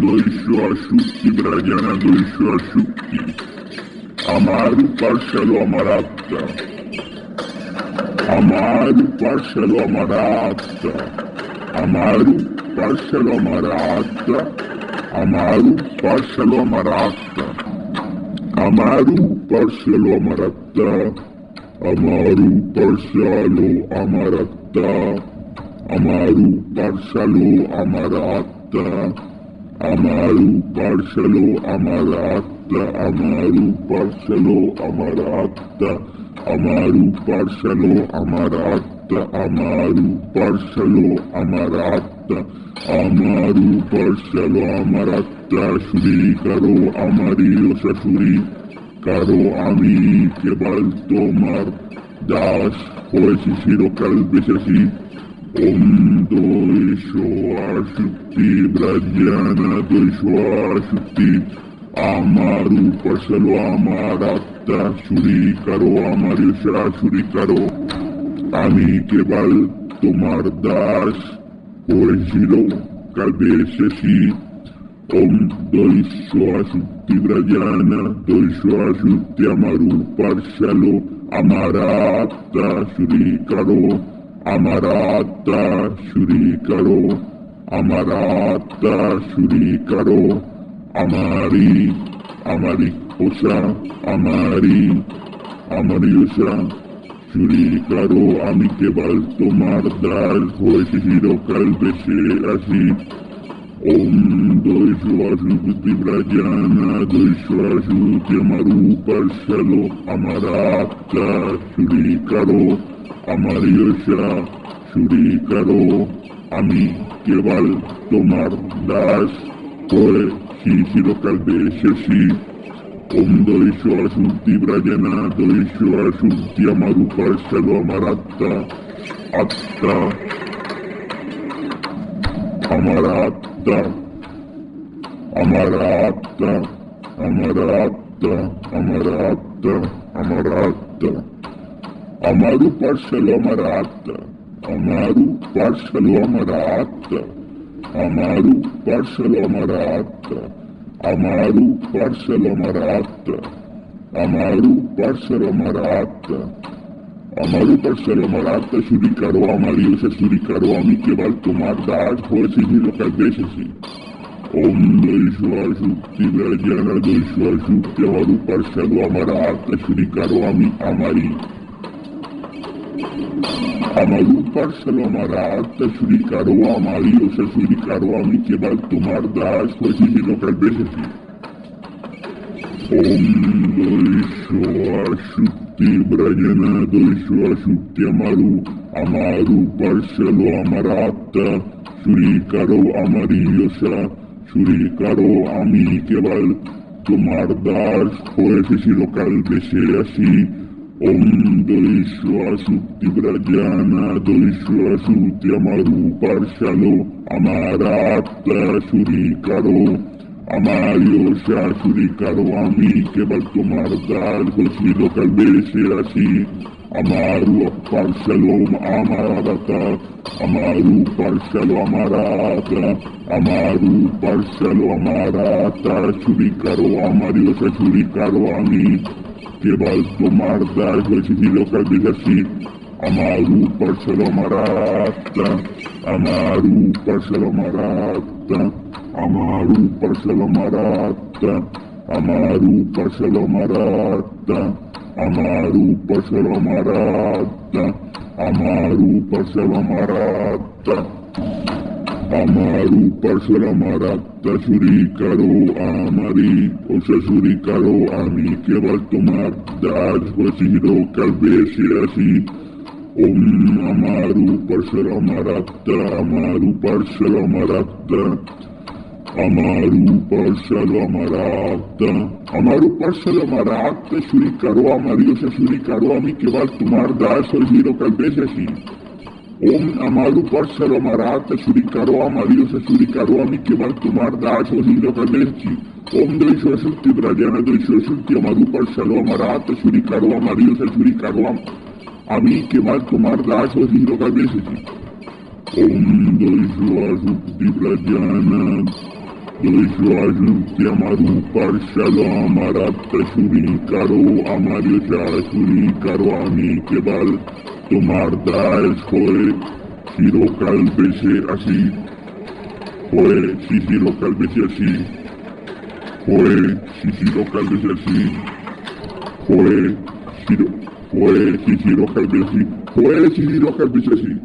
Doishoshi Bradiana Doishoshuki Amado Parcelo Amarata. Amado Parcelo Amarata. Amado Parcelo Amarata. Amado Parcelo Amarata. Amado Parcelo Amarata. Amado Parcelo Amarata Amarata. Amaru, Pársalo, Amarata, Amaru, Pársalo, Amarata, Amaru, Pársalo, Amarata, Amaru, Pársalo, Amarata, Amaru, Pársalo, Amarata, Shri, Caro, Amarillo, Sashuri, Caro, Ami, Kebalto, Mar, Das, Joe, Cicero, ईश्वाशुक्ति ब्रज्ञान दुश्वाशुक्ति আমারু ফসলো আমার আত্মা চুরি করো আমার ইশা চুরি করো আমি কেবল তোমার দাস হয়েছিল কবে এসেছি ওম দৈশ্য আসুক্তি ব্রজানা দৈশ্য আসুক্তি আমার উপার আমার আত্মা চুরি করো Amarata Shurikaro, Amarata Shurikaro, Amari, Amarikosa, Amari, Amariosa, Shurikaro, Amikebal Tomar Dal, Joeshiro Kalbese, así. Om Doi Shvajuti Brajana, Doi Shvajuti Amaru Parshalo, Amarata Shurikaro, amarillo suricaro, a mí que val tomar das, core, si si lo si, com doisho a surti brayana, doisho a surti amarupa, lo amaratta, atta, amaratta, amaratta, amaratta, amaratta, amaratta. amaratta. અમારું parcel रात આપતા અમારું પાર્સલ અમારા આપતા અમારું પાર્સલ અમારા આપતા અમારું પાર્સલ रात આપતા અમારું પાર્સલ शुरू करो हमारी उसे शुरू करो हमी केवल तुम्हार दाज हो सीधी लोकदेश ओम दैश्वासुक्ति जन दैश्वासुक्ति और ऊपर सलो हमारा रात शुरू करो अमी हमारी Amalúpar amará, te suricaró, amarío se suricaró a mí que va a tomar da e asco y si no calvese. Om Doisho Ashuti Brajana Doisho Ashuti Amaru Amaru Parsalo Amarata Surikaro Amarillosa Surikaro Ami que va a tomar da e asco y si no así. Om Brajana Doishwasutyamaru Parshalo Amarakta Shurikaro Amario Shurikaro Ami Kebal Kumar Dal Hosilo Kalbese Asi Amaru Parsalom Amarata Amaru Parsalo Amarata Amaru Parsalo Amarata Shurikaro Amario Shurikaro Ami que vas tomar darles y locas dice así. Amaru, parcero marata, amaru, parcero marata, amaru, parcero marata, amaru, parcero marata, amaru, parcero marata, amaru, parcero marata. আমার উপর আমার আত্মা চুরি করো আমারই অংশা চুরি করো আমি কেবল তোমার দাস বসির কালবে শিরাশি ওম আমার উপর আমার আত্মা আমার উপর আমার আত্মা আমার উপর আমার আত্মা আমার উপর আমার আত্মা চুরি করো আমারই অংশা চুরি করো আমি কেবল তোমার দাস বসির কালবে শিরাশি ओम हमारू परसरो महाराज करो हमारी से स्वीकारो हम केवल कुमार दास हो नीलो गणेश जी ओम देश्वर शक्ति ब्रजान देश्वर शक्ति हमारू परसरो महाराज करो हमारी से स्वीकारो हम আমি কেবল তোমার দাস ও হিরোকার এসেছি ওম দৈশ্বুক্তি প্রজানা দৈশ্বুক্তি আমার উপর চলো আমার আত্মা শুনি কারো আমার যা শুনি কারো আমি কেবল Kebal Tomar Daes Joe Shiro Kalbese así. Joe si Shiro Kalbese así. Joe si Shiro Kalbese así. Joe Shiro Joe si Shiro Kalbese Joe si Shiro Kalbese así